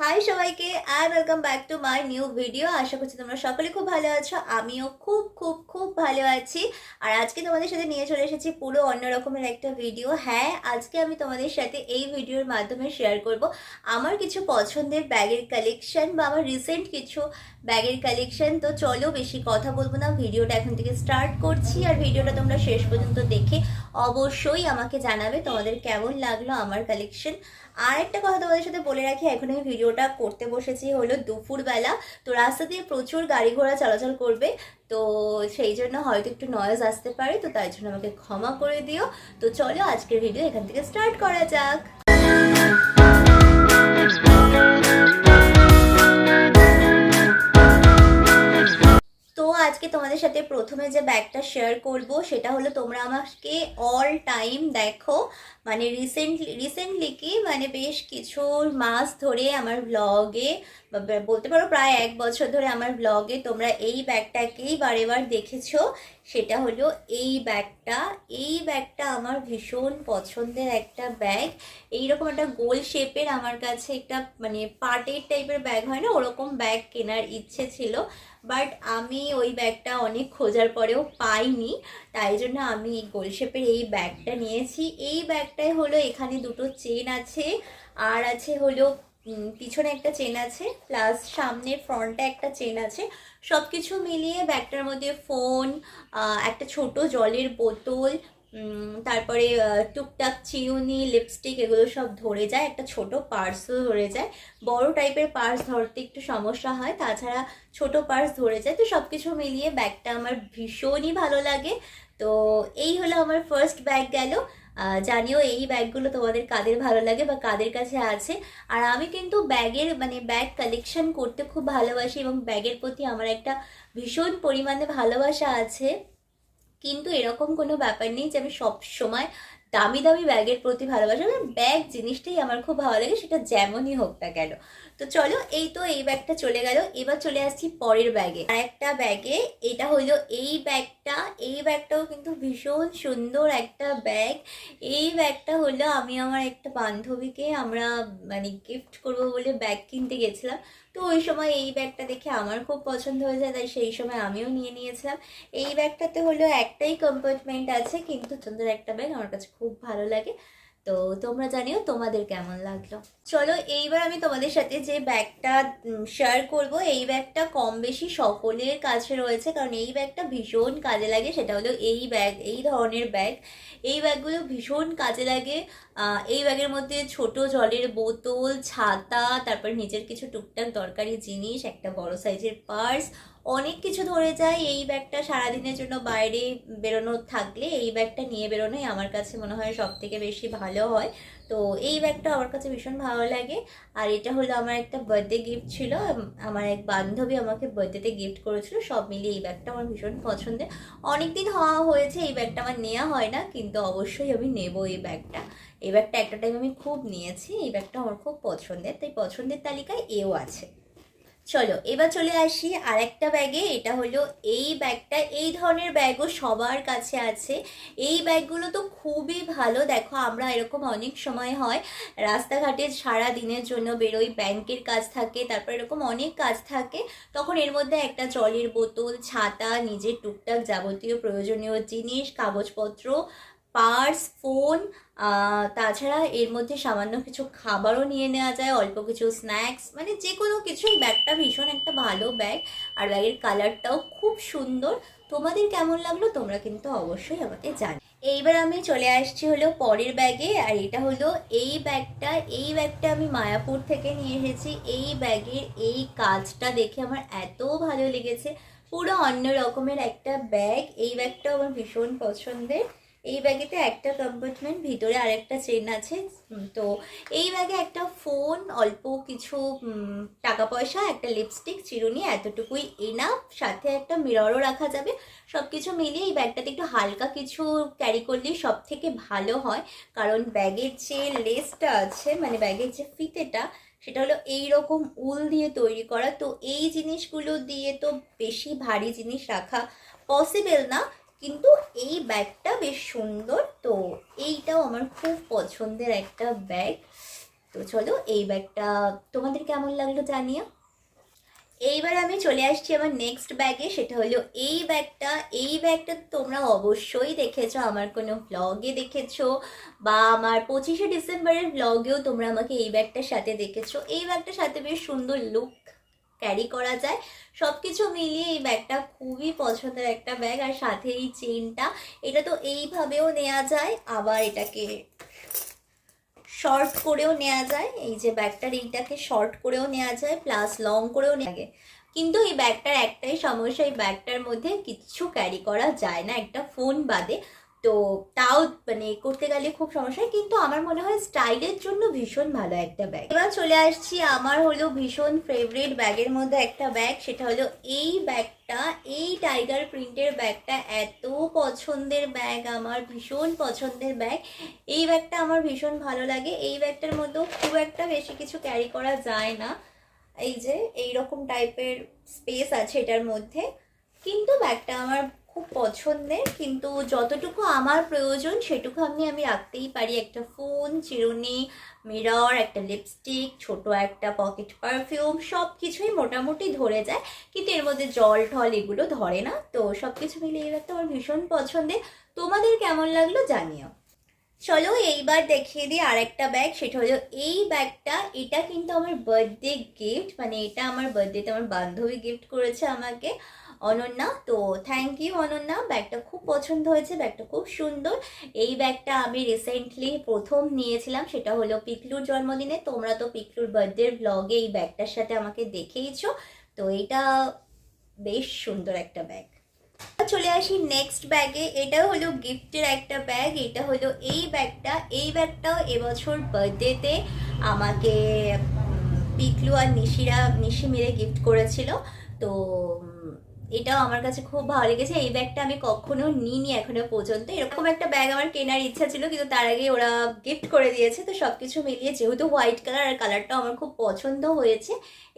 High সবাইকে আর welcome back to my new video আশা করছি তোমরা সকলে খুব ভালো আছো, আমিও খুব খুব খুব ভালো আছি। আর আজকে তোমাদের সাথে নিয়ে চলে এসেছি পুরো অন্য রকমের একটা ভিডিও হ্যাঁ আজকে আমি তোমাদের সাথে এই ভিডিওর মাধ্যমে শেয়ার করব। আমার কিছু পছন্দের ব্যাগের কালেকশন বা আমার রিসেন্ট কিছু ব্যাগের কালেকশন তো চলো, বেশি কথা বলব না ভিডিওটা এখন থেকে স্টার্ট করছি। আর ভিডিওটা তোমরা শেষ পর্যন্ত দেখে অবশ্যই আমাকে জানাবে তোমাদের কেমন লাগল আমার কালেকশন আর একটা কথা তোমাদের সাথে বলে রাখি, এখন আমি ভিডিওটা করতে বসেছি হলো দুপুরবেলা। তো রাস্তা দিয়ে প্রচুর গাড়ি ঘোড়া চলাচল করবে, তো সেই জন্য হয়তো একটু নয়েজ আসতে পারে, তো তাই জন্য আমাকে ক্ষমা করে দিও। তো চলো আজকের ভিডিও এখান থেকে স্টার্ট করা যাক। আজকে তোমাদের সাথে প্রথমে যে ব্যাগটা শেয়ার করব, সেটা হলো তোমরা আমাকে অল টাইম দেখো। মানে রিসেন্টলি রিসেন্টলি কি? মানে বেশ কিছু মাস ধরে আমার ব্লগে বলতে পারো প্রায় এক বছর ধরে আমার ব্লগে তোমরা এই ব্যাগটাকেই বারে বার দেখেছ। সেটা হলো এই ব্যাগটা। এই ব্যাগটা আমার ভীষণ পছন্দের একটা ব্যাগ। এইরকম একটা গোল শেপের আমার কাছে একটা মানে পার্টের টাইপের ব্যাগ হয় না? ওরকম ব্যাগ কেনার ইচ্ছে ছিল। বাট আমি ওই ব্যাগটা অনেক খোঁজার পরেও পাইনি, তাই জন্য আমি এই গোল শেপের এই ব্যাগটা নিয়েছি। এই ব্যাগটায় হলো এখানে দুটো চেন আছে, আর আছে হলো পিছনে একটা চেন আছে, প্লাস সামনে ফ্রন্টে একটা চেন আছে। সব কিছু মিলিয়ে ব্যাগটার মধ্যে ফোন একটা ছোট জলের বোতল তারপরে টুকটাক চিরুনি লিপস্টিক এগুলো সব ধরে যায়, একটা ছোট পার্সও ধরে যায়। বড় টাইপের পার্স ধরতে একটু সমস্যা হয়, তাছাড়া ছোট পার্স ধরে যায়, তো সব কিছু মিলিয়ে ব্যাগটা আমার ভীষণই ভালো লাগে। তো এই হলো আমার ফার্স্ট ব্যাগ গেল। জানিও এই ব্যাগগুলো তোমাদের কাদের ভালো লাগে বা কাদের কাছে আছে। আর আমি কিন্তু ব্যাগের মানে ব্যাগ কালেকশন করতে খুব ভালোবাসি এবং ব্যাগের প্রতি আমার একটা ভীষণ পরিমাণে ভালোবাসা আছে। কিন্তু এরকম কোনো ব্যাপার নেই যে আমি সব সময় দামি দামি ব্যাগের প্রতি ভালোবাসি আমার ব্যাগ জিনিসটাই আমার খুব ভালো লাগে, সেটা যেমনই হোক না কেন। তো চলো, এই তো এই ব্যাগটা চলে গেল, এবার চলে আসছি পরের ব্যাগে। আর একটা ব্যাগে, এটা হলো এই ব্যাগটা, এই ব্যাগটাও কিন্তু ভীষণ সুন্দর একটা ব্যাগ। এই ব্যাগটা হলো আমি আমার একটা বান্ধবীকে আমরা মানে গিফট করব বলে ব্যাগ কিনতে গেছিলাম। তো ওই সময় এই ব্যাগটা দেখে আমার খুব পছন্দ হয়ে যায়, তাই সেই সময় আমিও নিয়ে নিয়েছিলাম। এই ব্যাগটাতে হলো একটাই কম্পার্টমেন্ট আছে, কিন্তু সুন্দর একটা ব্যাগ আমার কাছে খুব ভালো লাগে। তো তোমরা জানিও তোমাদের কেমন লাগল। চলো এইবার আমি তোমাদের সাথে যে ব্যাগটা শেয়ার করব, এই ব্যাগটা কম বেশি সকলের কাছে রয়েছে, কারণ এই ব্যাগটা ভীষণ কাজে লাগে, সেটা হলো এই ব্যাগ, এই ধরনের ব্যাগ। এই ব্যাগগুলো ভীষণ কাজে লাগে এই ব্যাগের মধ্যে ছোট জলের বোতল, ছাতা, তারপর নিজের কিছু টুকটাক দরকারি জিনিস, একটা বড় সাইজের পার্স অনেক কিছু ধরে যায় এই ব্যাগটা সারাদিনের জন্য বাইরে বেরোনো থাকলে, এই ব্যাগটা নিয়ে বেরোনোই আমার কাছে মনে হয় সব থেকে বেশি ভালো হয়। তো এই ব্যাগটা আমার কাছে ভীষণ ভালো লাগে। আর এটা হলো আমার একটা বার্থডে গিফট ছিল। আমার এক বান্ধবী আমাকে বার্থডেতে গিফট করেছিল। সব মিলিয়ে এই ব্যাগটা আমার ভীষণ পছন্দের। অনেকদিন হওয়া হয়েছে, এই ব্যাগটা আমার নেওয়া হয় না, কিন্তু অবশ্যই আমি নেব এই ব্যাগটা। এই ব্যাগটা একটা টাইম আমি খুব নিয়েছি। এই ব্যাগটা আমার খুব পছন্দের। তাই পছন্দের তালিকায় এও আছে। চলো, এবার চলে আসি আরেকটা ব্যাগে এটা হলো এই ব্যাগটা এই ধরনের ব্যাগও সবার কাছে আছে। এই ব্যাগগুলো তো খুবই ভালো। দেখো, আমরা এরকম অনেক সময় হয় রাস্তাঘাটে সারা দিনের জন্য বেরোই ব্যাংকের কাজ থাকে, তারপর এরকম অনেক কাজ থাকে। তখন এর মধ্যে একটা জলের বোতল, ছাতা, নিজের টুকটাক যাবতীয় প্রয়োজনীয় জিনিস, কাগজপত্র পার্স, ফোন তাছাড়া এর মধ্যে সামান্য কিছু খাবারও নিয়ে নেওয়া যায়, অল্প কিছু স্ন্যাক্স মানে যে কোনো কিছুই। ব্যাগটা ভীষণ একটা ভালো ব্যাগ, আর ব্যাগের কালারটাও খুব সুন্দর। তোমাদের কেমন লাগল তোমরা কিন্তু অবশ্যই আমাকে জানি, এইবার আমি চলে আসছি হলো পরের ব্যাগে, আর এটা হলো এই ব্যাগটা এই ব্যাগটা আমি মায়াপুর থেকে নিয়ে এসেছি। এই ব্যাগের এই কাজটা দেখে আমার এত ভালো লেগেছে। পুরো অন্য রকমের একটা ব্যাগ, এই ব্যাগটা আমার ভীষণ পছন্দের। এই ব্যাগেতে একটা কম্পার্টমেন্ট ভিতরে আরেকটা চেন আছে। তো এই ব্যাগে একটা ফোন অল্প কিছু টাকা পয়সা, একটা লিপস্টিক চিরুনি, এতটুকুই এনাফ সাথে একটা মিররও রাখা যাবে। সব কিছু মিলিয়ে এই ব্যাগটাতে একটু হালকা কিছু ক্যারি করলেই সব থেকে ভালো হয়। কারণ ব্যাগের যে লেসটা আছে মানে ব্যাগের যে ফিতেটা, সেটা হলো এই রকম উল দিয়ে তৈরি করা। তো এই জিনিসগুলো দিয়ে তো বেশি ভারী জিনিস রাখা পসিবল না। কিন্তু এই ব্যাগটা বেশ সুন্দর। তো এইটাও আমার খুব পছন্দের একটা ব্যাগ। তো চলো এই ব্যাগটা তোমাদের কেমন লাগল জানিও। এইবার আমি চলে আসছি আমার নেক্সট ব্যাগে সেটা হলো এই ব্যাগটা। এই ব্যাগটা তোমরা অবশ্যই দেখেছ, আমার কোনো ব্লগে দেখেছ, বা আমার পঁচিশে ডিসেম্বরের ব্লগেও তোমরা আমাকে এই ব্যাগটার সাথে দেখেছ। এই ব্যাগটার সাথে বেশ সুন্দর লুক ক্যারি করা যায়। সব কিছু মিলিয়ে এই ব্যাগটা খুবই পছন্দের একটা ব্যাগ। আর সাথে এই চেনটা এটা তো এইভাবেও নেওয়া যায়। আবার এটাকে শর্ট করেও নেওয়া যায়। এই যে ব্যাগটার এইটাকে শর্ট করেও নেওয়া যায় প্লাস লং করেও নেওয়া যায়। কিন্তু এই ব্যাগটার একটাই সমস্যা, এই ব্যাগটার মধ্যে কিচ্ছু ক্যারি করা যায় না। একটা ফোন বাদে তো তাও মানে করতে গেলে খুব সমস্যা কিন্তু আমার মনে হয় স্টাইলের জন্য ভীষণ ভালো একটা ব্যাগ এবার চলে আসছি আমার হলো ভীষণ ফেভারিট ব্যাগের মধ্যে একটা ব্যাগ সেটা হলো এই ব্যাগটা এই টাইগার প্রিন্টের ব্যাগটা এত পছন্দের ব্যাগ আমার ভীষণ পছন্দের ব্যাগ এই ব্যাগটা আমার ভীষণ ভালো লাগে। এই ব্যাগটার মধ্যেও খুব একটা বেশি কিছু ক্যারি করা যায় না। এই যে এই রকম টাইপের স্পেস আছে এটার মধ্যে। কিন্তু ব্যাগটা আমার খুব পছন্দের, কিন্তু যতটুকু আমার প্রয়োজন সেটুকু আমি আমি রাখতেই পারি। একটা ফোন চিরুনি মিরর একটা লিপস্টিক ছোট একটা পকেট পারফিউম সব কিছুই মোটামুটি ধরে যায়। কিন্তু এর মধ্যে জল ঠল এগুলো ধরে না। তো সব কিছু মিলে এই ব্যাগটা আমার ভীষণ পছন্দের। তোমাদের কেমন লাগল জানিও। চলো এইবার দেখিয়ে দিই আর একটা ব্যাগ সেটা হলো এই ব্যাগটা এটা কিন্তু আমার বার্থডে গিফট মানে এটা আমার বার্থডেতে আমার বান্ধবী গিফট করেছে আমাকে। অনন্যা, তো থ্যাংক ইউ অনন্যা। ব্যাগটা খুব পছন্দ হয়েছে, ব্যাগটা খুব সুন্দর। এই ব্যাগটা আমি রিসেন্টলি প্রথম নিয়েছিলাম, সেটা হলো পিকলুর জন্মদিনে। তোমরা তো পিকলুর বার্থডের ব্লগে এই ব্যাগটার সাথে আমাকে দেখেইছো। তো এটা বেশ সুন্দর একটা ব্যাগ। চলে আসি নেক্সট ব্যাগে এটা হলো গিফটের একটা ব্যাগ এটা হলো এই ব্যাগটা। এই ব্যাগটাও এবছর বার্থডেতে আমাকে পিকলু আর নিশিরা, নিশি মিলে গিফট করেছিল। তো এটাও আমার কাছে খুব ভালো লেগেছে। এই ব্যাগটা আমি কখনো নিইনি এখনও পর্যন্ত। এরকম একটা ব্যাগ আমার কেনার ইচ্ছা ছিল, কিন্তু তার আগে ওরা গিফট করে দিয়েছে, তো সব কিছু মিলিয়ে যেহেতু হোয়াইট কালার আর কালারটাও আমার খুব পছন্দ হয়েছে,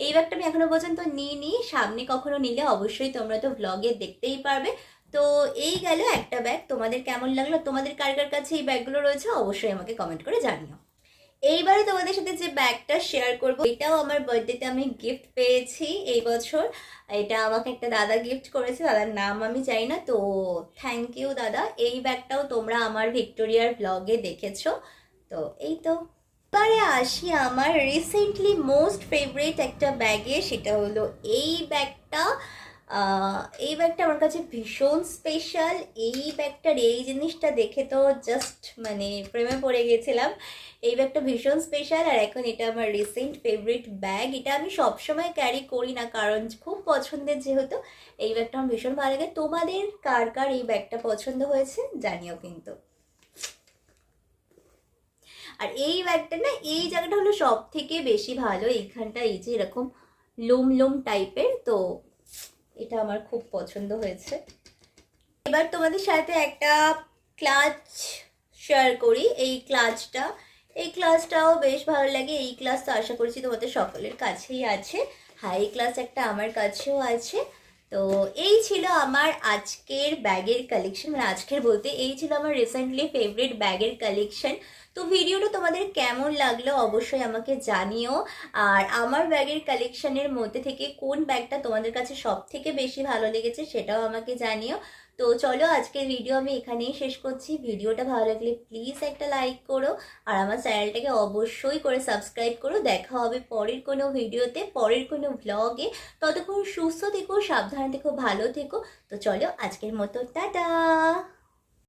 এই ব্যাগটা আমি এখনও পর্যন্ত নিইনি। সামনে কখনো নিলে অবশ্যই তোমরা তো ব্লগে দেখতেই পারবে। তো এই গেল একটা ব্যাগ, তোমাদের কেমন লাগল? তোমাদের কার কার কাছে এই ব্যাগগুলো রয়েছে? অবশ্যই আমাকে কমেন্ট করে জানিও। এইবারে তোমাদের সাথে যে ব্যাগটা শেয়ার করব, এটাও আমার বার্থডেতে আমি গিফট পেয়েছি এই বছর। এটা আমাকে একটা দাদা গিফট করেছে, দাদার নাম আমি চাই না, তো থ্যাংক ইউ দাদা। এই ব্যাগটাও তোমরা আমার ভিক্টোরিয়ার ব্লগে দেখেছ, তো এই তো। এবারে আসি আমার রিসেন্টলি মোস্ট ফেভারিট একটা ব্যাগে সেটা হলো এই ব্যাগটা। এই ব্যাগটা আমার কাছে ভীষণ স্পেশাল এই ব্যাগটার এই জিনিসটা দেখে তো জাস্ট মানে প্রেমে পড়ে গেছিলাম। এই ব্যাগটা ভীষণ স্পেশাল আর এখন এটা আমার রিসেন্ট ফেভারিট ব্যাগ এটা আমি সবসময় ক্যারি করি না, কারণ খুব পছন্দের যেহেতু। এই ব্যাগটা আমার ভীষণ ভালো লাগে। তোমাদের কার কার এই ব্যাগটা পছন্দ হয়েছে জানিও কিন্তু। আর এই ব্যাগটা না, এই জায়গাটা হলো সব থেকে বেশি ভালো। এইখানটা এই যে এরকম লোম লোম টাইপের তো এটা আমার খুব পছন্দ হয়েছে। এবার তোমাদের সাথে একটা ক্লাচ শেয়ার করি, এই ক্লাচটা। এই ক্লাচটাও বেশ ভালো লাগে, এই ক্লাস তো আশা করছি তোমাদের সকলের কাছেই আছে। হাই ক্লাস একটা আমার কাছেও আছে। তো এই ছিল আমার আজকের ব্যাগের কালেকশন মানে আজকের বলতে এই ছিল আমার রিসেন্টলি ফেভারিট ব্যাগের কালেকশন তো ভিডিওটা তোমাদের কেমন লাগল অবশ্যই আমাকে জানিও। আর আমার ব্যাগের কালেকশনের মধ্যে থেকে কোন ব্যাগটা তোমাদের কাছে সব থেকে বেশি ভালো লেগেছে সেটাও আমাকে জানিও। তো চলো আজকের ভিডিও আমি এখানেই শেষ করছি। ভিডিওটা ভালো লাগলে প্লিজ একটা লাইক করো আর আমার চ্যানেলটাকে অবশ্যই করে সাবস্ক্রাইব করো। দেখা হবে পরের কোনো ভিডিওতে পরের কোনো ব্লগে ততক্ষণ সুস্থ থেকো, সাবধানে থেকো, ভালো থেকো। তো চলো আজকের মতো, টাটা!